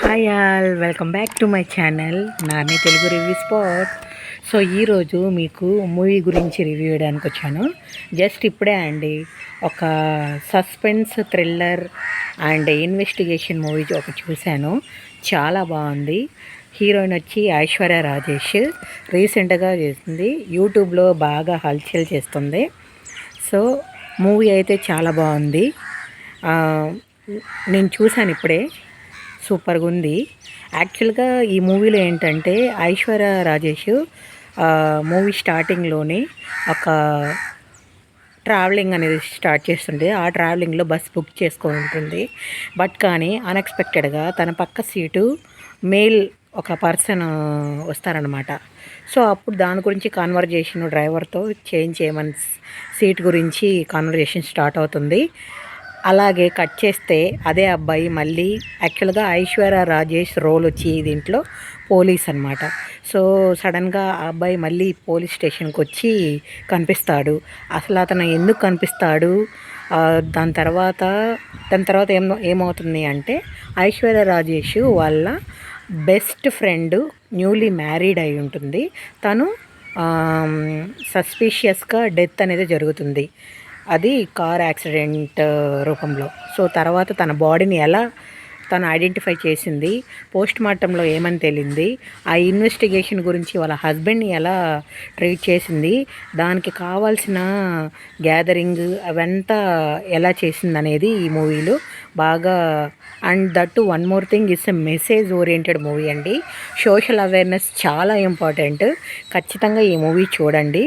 Hi all welcome back to my channel Nani Telugu review spot so ఈరోజు మీకు movie గురించి review చేయడానికి వచ్చాను. జస్ట్ ఇప్పుడే అండి ఒక suspense thriller and investigation movie ఒక చూశాను. చాలా బాగుంది. హీరోయిన్ వచ్చి ఐశ్వర్య రాజేష్. రీసెంట్గా చేసింది. యూట్యూబ్లో బాగా హల్చల్ చేస్తుంది. సో మూవీ అయితే చాలా బాగుంది. నేను చూశాను ఇప్పుడే. సూపర్గా ఉంది. యాక్చువల్గా ఈ మూవీలో ఏంటంటే ఐశ్వర్య రాజేష్ మూవీ స్టార్టింగ్లోనే ఒక ట్రావెలింగ్ అనేది స్టార్ట్ చేస్తుంది ఆ ట్రావెలింగ్లో బస్ బుక్ చేసుకొని ఉంటుంది. బట్ కానీ అన్ఎక్స్పెక్టెడ్గా తన పక్క సీటు మేల్ ఒక పర్సన్ వస్తారనమాట సో అప్పుడు దాని గురించి కాన్వర్జేషన్ డ్రైవర్తో చేంజ్ చేయమని సీట్ గురించి కాన్వర్జేషన్ స్టార్ట్ అవుతుంది. అలాగే కట్ చేస్తే అదే అబ్బాయి మళ్ళీ యాక్చువల్గా ఐశ్వర్య రాజేష్ రోల్ వచ్చి దీంట్లో పోలీస్ అనమాట సో సడన్గా ఆ అబ్బాయి మళ్ళీ పోలీస్ స్టేషన్కి వచ్చి కనిపిస్తాడు. అసలు అతను ఎందుకు కనిపిస్తాడు? దాని తర్వాత దాని తర్వాత ఏం ఏమవుతుంది అంటే ఐశ్వర్య రాజేష్ వాళ్ళ బెస్ట్ ఫ్రెండ్ న్యూలీ మ్యారీడ్ అయి ఉంటుంది. తను సస్పీషియస్గా డెత్ అనేది జరుగుతుంది. అది కార్ యాక్సిడెంట్ రూపంలో. సో తర్వాత తన బాడీని ఎలా తను ఐడెంటిఫై చేసింది పోస్ట్ మార్టంలో ఏమని తేలింది ఆ ఇన్వెస్టిగేషన్ గురించి వాళ్ళ హస్బెండ్ని ఎలా ట్రీట్ చేసింది దానికి కావాల్సిన గ్యాదరింగ్ అవంతా ఎలా చేసింది అనేది ఈ మూవీలో బాగా and that one more thing it's a message oriented movie అండి. సోషల్ అవేర్నెస్ చాలా ఇంపార్టెంట్. ఖచ్చితంగా ఈ మూవీ చూడండి.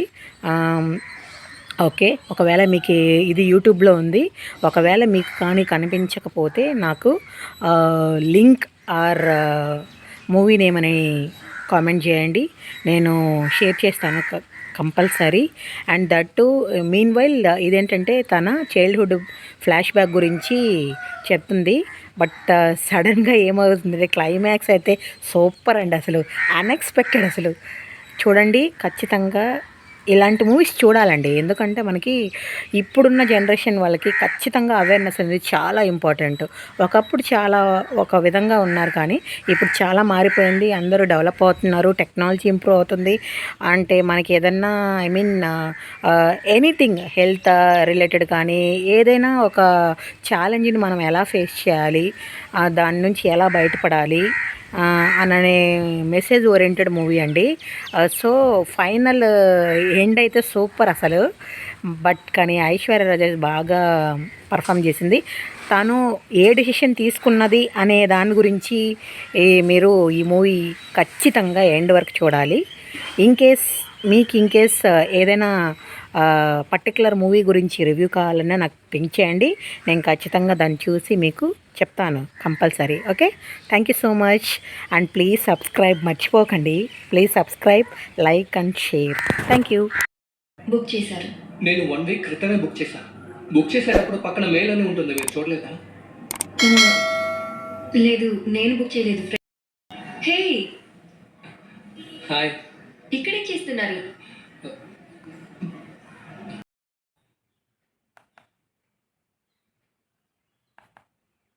ఓకే. ఒకవేళ మీకు ఇది యూట్యూబ్లో ఉంది ఒకవేళ మీకు కానీ కనిపించకపోతే నాకు లింక్ ఆర్ మూవీ నేమ్ అని కామెంట్ చేయండి. నేను షేర్ చేస్తాను compulsory. And that meanwhile ఇదేంటంటే తన చైల్డ్హుడ్ ఫ్లాష్ బ్యాక్ గురించి చెప్తుంది. బట్ సడన్గా ఏమవుతుంది క్లైమాక్స్ అయితే సూపర్ అండి అసలు. అన్ఎక్స్పెక్టెడ్ అసలు. చూడండి ఖచ్చితంగా ఇలాంటి మూవీస్ చూడాలండి. ఎందుకంటే మనకి ఇప్పుడున్న జనరేషన్ వాళ్ళకి ఖచ్చితంగా అవేర్నెస్ అనేది చాలా ఇంపార్టెంట్ ఒకప్పుడు చాలా ఒక విధంగా ఉన్నారు కానీ ఇప్పుడు చాలా మారిపోయింది. అందరూ డెవలప్ అవుతున్నారు టెక్నాలజీ ఇంప్రూవ్ అవుతుంది. అంటే మనకి ఏదన్నా I mean anything health related కానీ ఏదైనా ఒక ఛాలెంజ్ని మనం ఎలా ఫేస్ చేయాలి దాని నుంచి ఎలా బయటపడాలి అననే మెసేజ్ ఓరియంటెడ్ మూవీ అండి. సో ఫైనల్ ఎండ్ అయితే సూపర్ అసలు. బట్ కానీ ఐశ్వర్య రాజేష్ బాగా పర్ఫామ్ చేసింది. తను ఏ డెసిషన్ తీసుకున్నది అనే దాని గురించి ఈ మీరు ఈ మూవీ ఖచ్చితంగా ఎండ్ వరకు చూడాలి. ఇన్ కేస్ మీకు ఇన్ కేస్ ఏదైనా పర్టికులర్ మూవీ గురించి రివ్యూ కావాలన్నా నాకు పింక్ చేయండి. నేను ఖచ్చితంగా దాన్ని చూసి మీకు చెప్తాను compulsory okay thank you so much and please subscribe మర్చిపోకండి. Please subscribe like and share thank you book చేశారు. నేను వన్ వీక్ క్రితమే బుక్ చేశాను. బుక్ చేసేటప్పుడు పక్కన మెయిల్ అని ఉంటుంది. మీరు చూడలేదా? లేదు. నేను బుక్ చేయలేదు. ఫ్రెండ్ హే హాయ్ ఇక్కడే చేస్తున్నారు?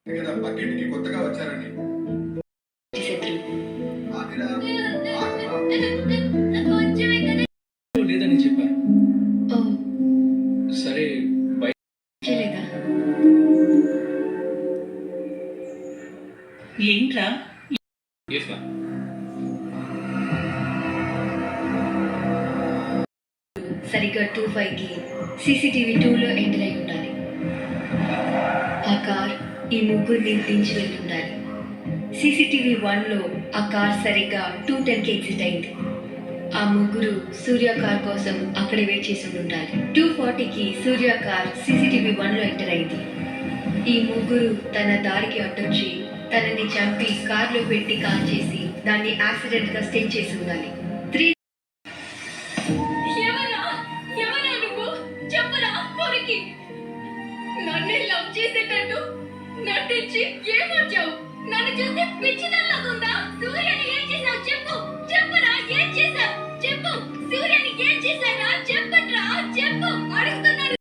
కదా పక్కింటికి కొత్తగా వచ్చారని. లేదని చెప్పారు ఓ. సరే ఏంట్రా? సరిగ్గా టూ ఫైవ్కి సీసీటీవీ టూలో ఎంటర్ అయి ఉండాలి. ఆ కార్ ఈ ముగ్గురిని దించి వెళ్తున్నారు సీసీటీవీ వన్లో ఆ కార్ సరిగ్గా టూ టెన్కి ఎగ్జిట్ అయింది. ఆ ముగ్గురు సూర్య కార్ కోసం అక్కడే వెయిట్ చేసి ఉండాలి టూ ఫార్టీకి సూర్య కార్ సీసీటీవీ వన్లో ఎంటర్ అయింది. ఈ ముగ్గురు తన దారికి అడ్డొచ్చి తనని చంపి కార్లో పెట్టి కాల్ చేసి దాన్ని యాక్సిడెంట్గా స్టేట్ చేసి ఉండాలి. త్రీ లవ్ చేసేటట్టు నటించి ఏమొచ్చావు? నన్ను చూస్తే పిచ్చిదల్లాగుందా